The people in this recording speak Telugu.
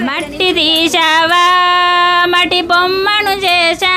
మట్టి తీసావా మటి బొమ్మను చేశా